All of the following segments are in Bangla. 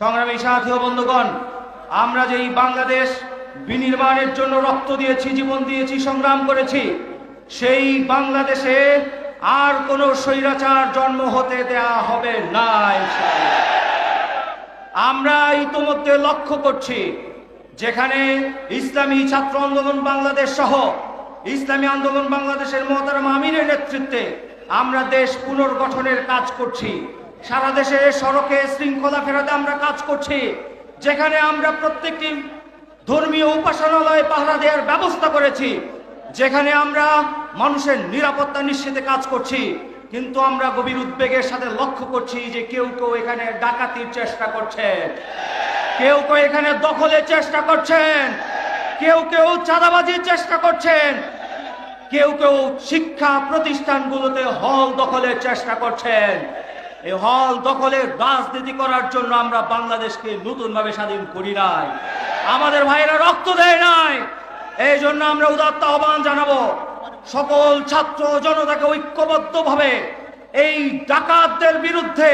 সংগ্রামী সাথী ও বন্ধুগণ, আমরা যে এই বাংলাদেশ বিনির্মাণের জন্য রক্ত দিয়েছি, জীবন দিয়েছি, সংগ্রাম করেছি, সেই বাংলাদেশে আর কোনো স্বৈরাচার জন্ম হতে দেয়া হবে না আমরা ইতোমধ্যে লক্ষ্য করছি, যেখানে ইসলামী ছাত্র আন্দোলন বাংলাদেশ সহ ইসলামী আন্দোলন বাংলাদেশের মহতারাম আমিরের নেতৃত্বে আমরা দেশ পুনর্গঠনের কাজ করছি। সারা দেশে সড়কে শৃঙ্খলা ফেরাতে আমরা কাজ করছি। যেখানে আমরা প্রত্যেকটি ধর্মীয় উপাসনালয়ে পাহারা দেওয়ার ব্যবস্থা করেছি। যেখানে আমরা মানুষের নিরাপত্তা নিশ্চিতে কাজ করছি। কিন্তু আমরা গভীর উদ্বেগের সাথে লক্ষ্য করছি যে কেউ কেউ এখানে ডাকাতির চেষ্টা করছে কেউ কেউ এখানে দখলের চেষ্টা করছেন। কেউ কেউ চাঁদাবাজির চেষ্টা করছেন। কেউ কেউ শিক্ষা প্রতিষ্ঠানগুলোতে হল দখলের চেষ্টা করছেন। এই হল দখলের রাজনীতি করার জন্য আমরা বাংলাদেশকে নতুনভাবে স্বাধীন করি নাই। আমাদের ভাইয়েরা রক্ত দেয় নাই। এই জন্য আমরা উদাত্ত আহ্বান জানাব, সকল ছাত্র জনতাকে ঐক্যবদ্ধভাবে এই ডাকাতদের বিরুদ্ধে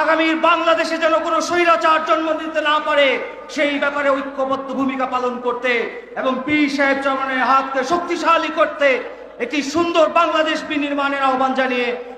আগামীর বাংলাদেশে যেন কোনো স্বৈরাচার জন্ম দিতে না পারে, সেই ব্যাপারে ঐক্যবদ্ধ ভূমিকা পালন করতে এবং পীর সাহেব চরণের হাতকে শক্তিশালী করতে একটি সুন্দর বাংলাদেশ বিনির্মাণের আহ্বান জানিয়ে